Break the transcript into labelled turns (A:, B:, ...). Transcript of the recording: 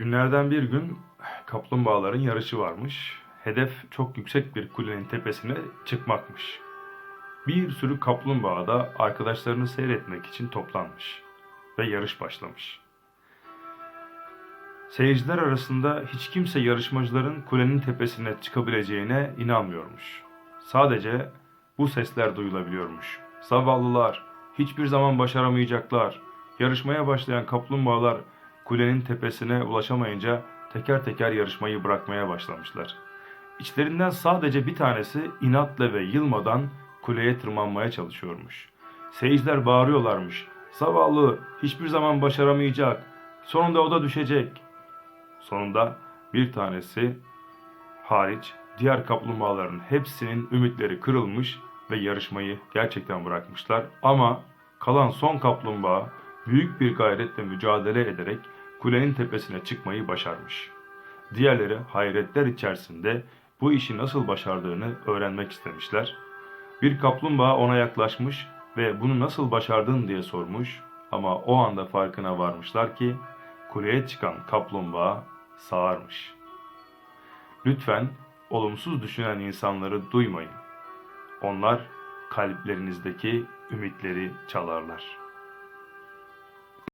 A: Günlerden bir gün kaplumbağaların yarışı varmış. Hedef çok yüksek bir kulenin tepesine çıkmakmış. Bir sürü kaplumbağa da arkadaşlarını seyretmek için toplanmış ve yarış başlamış. Seyirciler arasında hiç kimse yarışmacıların kulenin tepesine çıkabileceğine inanmıyormuş. Sadece bu sesler duyulabiliyormuş. Zavallılar, hiçbir zaman başaramayacaklar. Yarışmaya başlayan kaplumbağalar kulenin tepesine ulaşamayınca teker teker yarışmayı bırakmaya başlamışlar. İçlerinden sadece bir tanesi inatla ve yılmadan kuleye tırmanmaya çalışıyormuş. Seyirciler bağırıyorlarmış. Zavallı hiçbir zaman başaramayacak. Sonunda o da düşecek. Sonunda bir tanesi hariç diğer kaplumbağaların hepsinin ümitleri kırılmış ve yarışmayı gerçekten bırakmışlar. Ama kalan son kaplumbağa büyük bir gayretle mücadele ederek kulenin tepesine çıkmayı başarmış. Diğerleri hayretler içerisinde bu işi nasıl başardığını öğrenmek istemişler. Bir kaplumbağa ona yaklaşmış ve bunu nasıl başardın diye sormuş ama o anda farkına varmışlar ki kuleye çıkan kaplumbağa sağırmış. Lütfen olumsuz düşünen insanları duymayın. Onlar kalplerinizdeki ümitleri çalarlar.